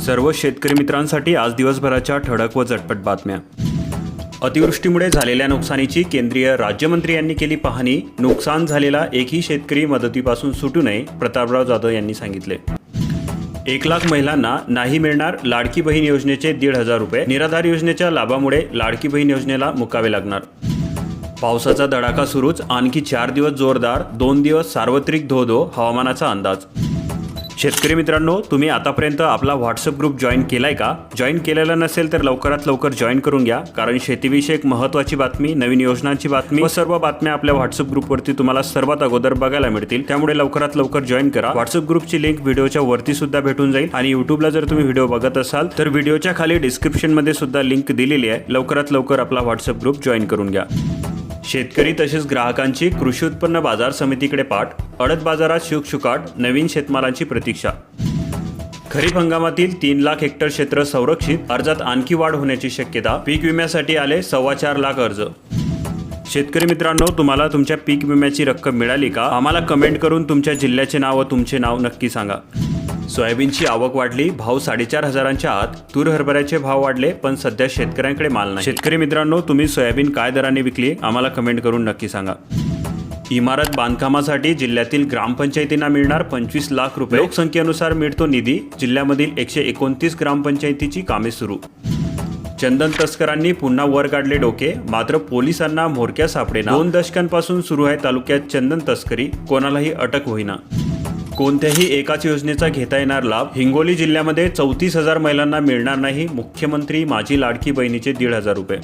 सर्व शेतकरी मित्रांसाठी आज दिवसभराच्या ठळक व झटपट बातम्या. अतिवृष्टीमुळे झालेल्या नुकसानीची केंद्रीय राज्यमंत्री यांनी केली पाहणी. नुकसान झालेला एकही शेतकरी मदतीपासून सुटू नये प्रतापराव जाधव यांनी सांगितले. एक लाख महिलांना नाही मिळणार लाडकी बहीण योजनेचे दीड हजार रुपये. निराधार योजनेच्या लाभामुळे लाडकी बहीण योजनेला मुकावे लागणार. पावसाचा धडाका सुरूच आणखी चार दिवस जोरदार दोन दिवस सार्वत्रिक धो धो हवामानाचा अंदाज. शेतकरी मित्रांनो तुम्ही आतापर्यंत आपला व्हॉट्सअप ग्रुप जॉईन केलाय का? जॉईन केलेला नसेल तर लवकरात लवकर जॉईन करून घ्या कारण शेतीविषयक महत्त्वाची बातमी नवीन योजनांची बातमी व सर्व बातम्या आपल्या व्हॉट्सअप ग्रुपवरती तुम्हाला सर्वात अगोदर बघायला मिळतील. त्यामुळे लवकरात लवकर जॉईन करा. व्हॉट्सअप ग्रुपची लिंक व्हिडिओच्या वरती सुद्धा भेटून जाईल आणि युट्यूबला जर तुम्ही व्हिडिओ बघत असाल तर व्हिडिओच्या खाली डिस्क्रिप्शनमध्ये सुद्धा लिंक दिलेली आहे. लवकरात लवकर आपला व्हॉट्सअप ग्रुप जॉईन करून घ्या. शेतकरी तसेच ग्राहकांची कृषी उत्पन्न बाजार समितीकडे पाठ अडत बाजारात शुकशुकाट नवीन शेतमालांची प्रतीक्षा. खरीप हंगामातील तीन लाख हेक्टर क्षेत्र संरक्षित अर्जात आणखी वाढ होण्याची शक्यता पीक विम्यासाठी आले सव्वा चार लाख अर्ज. शेतकरी मित्रांनो तुम्हाला तुमच्या पीक विम्याची रक्कम मिळाली का? आम्हाला कमेंट करून तुमच्या जिल्ह्याचे नाव व तुमचे नाव नक्की सांगा. सोयाबीनची आवक वाढली भाव साडेचार हजारांच्या आत. तूर हरभऱ्याचे भाव वाढले पण सध्या शेतकऱ्यांकडे माल नाही. शेतकरी मित्रांनो तुम्ही सोयाबीन काय दराने विकली आम्हाला कमेंट करून नक्की सांगा. इमारत बांधकामासाठी जिल्ह्यातील ग्रामपंचायतींना मिळणार पंचवीस लाख रुपये. लोकसंख्येनुसार मिळतो निधी. जिल्ह्यामधील एकशे एकोणतीस ग्रामपंचायतीची कामे सुरू. चंदन तस्करांनी पुन्हा वर काढले डोके. मात्र पोलिसांना म्होरक्या सापडेना. दोन दशकांपासून सुरू आहे तालुक्यात चंदन तस्करी. कोणालाही अटक होईना. कोणत्याही एकाच योजनेचा घेता येणार लाभ हिंगोली जिल्ह्यामध्ये चौतीस हजार महिलांना मिळणार नाही मुख्यमंत्री माझी लाडकी बहिणीचे दीड हजार रुपये.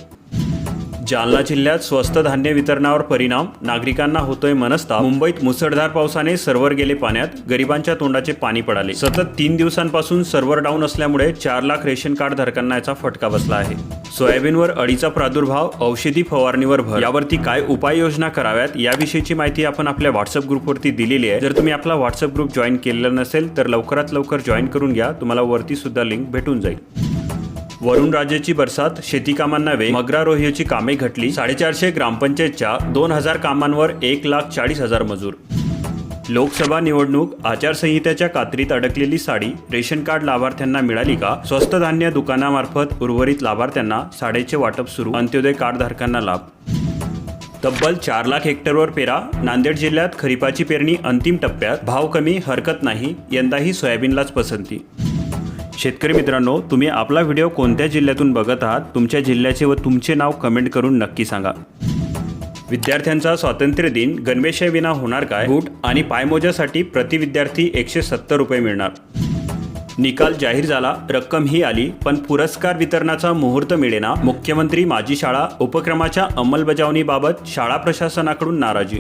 जालना जिल्ह्यात स्वस्त धान्य वितरणावर परिणाम नागरिकांना होतोय मनस्ताप. मुंबईत मुसळधार पावसाने सर्व्हर गेले पाण्यात गरिबांच्या तोंडाचे पाणी पडाले. सतत तीन दिवसांपासून सर्व्हर डाऊन असल्यामुळे चार लाख रेशन कार्ड धारकांना याचा फटका बसला आहे. सोयाबीनवर अळीचा प्रादुर्भाव औषधी फवारणीवर भर. यावरती काय उपाययोजना कराव्यात याविषयीची माहिती आपण आपल्या व्हॉट्सअप ग्रुपवरती दिलेली आहे. जर तुम्ही आपला व्हॉट्सअप ग्रुप जॉईन केलेला नसेल तर लवकरात लवकर जॉईन करून घ्या. तुम्हाला वरती सुद्धा लिंक भेटून जाईल. वरुण राजेची बरसात शेती कामांना वेग मगरारोह्याची कामे घटली साडेचारशे ग्रामपंचायतच्या दोन हजार कामांवर एक लाख चाळीस हजार मजूर. लोकसभा निवडणूक आचारसंहितेच्या कात्रीत अडकलेली साडी रेशन कार्ड लाभार्थ्यांना मिळाली का? स्वस्त धान्य दुकानामार्फत उर्वरित लाभार्थ्यांना साडेचे वाटप सुरू अंत्योदय कार्डधारकांना लाभ. तब्बल चार लाख हेक्टरवर पेरा नांदेड जिल्ह्यात खरीपाची पेरणी अंतिम टप्प्यात भाव कमी हरकत नाही यंदाही सोयाबीनलाच पसंती. शेतकरी मित्रांनो तुम्ही आपला व्हिडिओ कोणत्या जिल्ह्यातून बघत आहात तुमच्या जिल्ह्याचे व तुमचे नाव कमेंट करून नक्की सांगा. विद्यार्थ्यांचा स्वातंत्र्य दिन गणवेशय विना होणार काय? बूट आणि पायमोजासाठी प्रति विद्यार्थी एकशे सत्तर रुपये मिळणार. निकाल जाहीर झाला रक्कम ही आली पण पुरस्कार वितरणाचा मुहूर्त मिळेना मुख्यमंत्री माझी शाळा उपक्रमाच्या अंमलबजावणीबाबत शाळा प्रशासनाकडून नाराजी.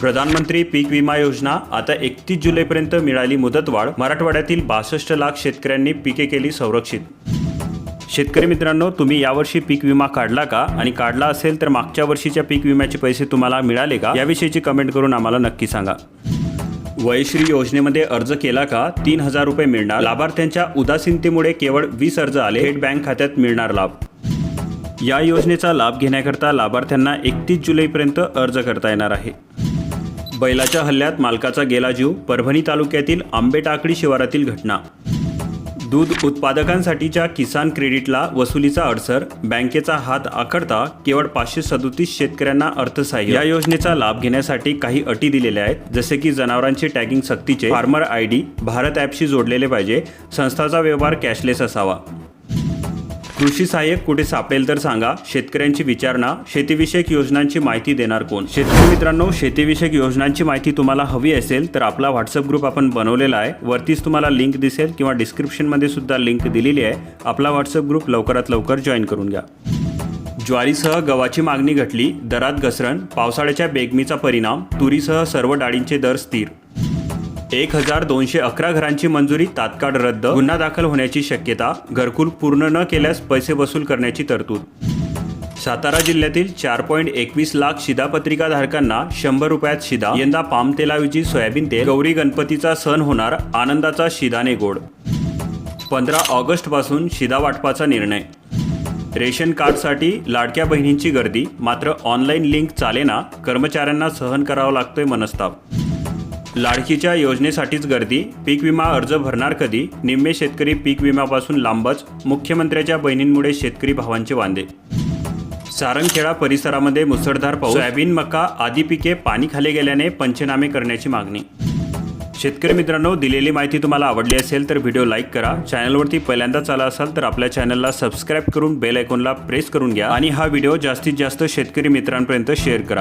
प्रधानमंत्री पीक विमा योजना आता एकतीस जुलैपर्यंत मिळाली मुदतवाढ. मराठवाड्यातील बासष्ट लाख शेतकऱ्यांनी पिके केली संरक्षित. शेतकरी मित्रांनो तुम्ही यावर्षी पीक विमा काढला का? आणि काढला असेल तर मागच्या वर्षीच्या पीक विम्याचे पैसे तुम्हाला मिळाले का? याविषयीची कमेंट करून आम्हाला नक्की सांगा. वयश्री योजनेमध्ये अर्ज केला का? तीन हजार रुपये मिळणार. लाभार्थ्यांच्या उदासीनतेमुळे केवळ वीस अर्ज आले. थेट बँक खात्यात मिळणार लाभ. या योजनेचा लाभ घेण्याकरता लाभार्थ्यांना एकतीस जुलैपर्यंत अर्ज करता येणार आहे. बैलाच्या हल्ल्यात मालकाचा गेला जीव परभणी तालुक्यातील आंबेटाकडी शिवारातील घटना. दूध उत्पादकांसाठीच्या किसान क्रेडिटला वसुलीचा अडसर बँकेचा हात आखडता केवळ पाचशे सदोतीस शेतकऱ्यांना अर्थसहाय्य. या योजनेचा लाभ घेण्यासाठी काही अटी दिलेल्या आहेत जसे की जनावरांचे टॅगिंग सक्तीचे फार्मर आय डी भारत ॲपशी जोडलेले पाहिजे संस्थाचा व्यवहार कॅशलेस असावा. कृषी सहाय्यक कुठे सापडेल तर सांगा. शेतकऱ्यांची विचारणा शेतीविषयक योजनांची माहिती देणार कोण? शेतकरी मित्रांनो शेतीविषयक योजनांची माहिती तुम्हाला हवी असेल तर आपला व्हॉट्सअप ग्रुप आपण बनवलेला आहे. वरतीच तुम्हाला लिंक दिसेल किंवा डिस्क्रिप्शनमध्ये सुद्धा लिंक दिलेली आहे. आपला व्हॉट्सअप ग्रुप लवकरात लवकर जॉईन करून घ्या. ज्वारीसह गव्हाची मागणी घटली दरात घसरण पावसाळ्याच्या बेगमीचा परिणाम तुरीसह सर्व डाळींचे दर स्थिर. एक हजार दोनशे अकरा घरांची मंजुरी तात्काळ रद्द. गुन्हा दाखल होण्याची शक्यता घरकुल पूर्ण न केल्यास पैसे वसूल करण्याची तरतूद. सातारा जिल्ह्यातील चार पॉईंट एकवीस लाख शिधापत्रिका धारकांना शंभर रुपयात शिधा यंदा पाम तेलाऐवजी सोयाबीन तेल गौरी गणपतीचा सण होणार आनंदाचा शिधाने गोड. पंधरा ऑगस्टपासून शिधा वाटपाचा निर्णय. रेशन कार्डसाठी लाडक्या बहिणींची गर्दी मात्र ऑनलाईन लिंक चालेना कर्मचाऱ्यांना सहन करावा लागतोय मनस्ताप. लाडकीच्या योजनेसाठीच गर्दी पीक विमा अर्ज भरणार कधी निम्मे शेतकरी पीक विम्यापासून लांबच मुख्यमंत्र्याच्या बहिणींमुळे शेतकरी भावांचे वांदे. सारंगखेडा परिसरामध्ये मुसळधार पाऊस सोयाबीन मका आदी पिके पाणी खाली गेल्याने पंचनामे करण्याची मागणी. शेतकरी मित्रांनो दिलेली माहिती तुम्हाला आवडली असेल तर व्हिडिओ लाईक करा. चॅनलवरती पहिल्यांदाच आला असाल तर आपल्या चॅनलला सबस्क्राईब करून बेल आयकॉनला प्रेस करून घ्या आणि हा व्हिडिओ जास्तीत जास्त शेतकरी मित्रांपर्यंत शेअर करा.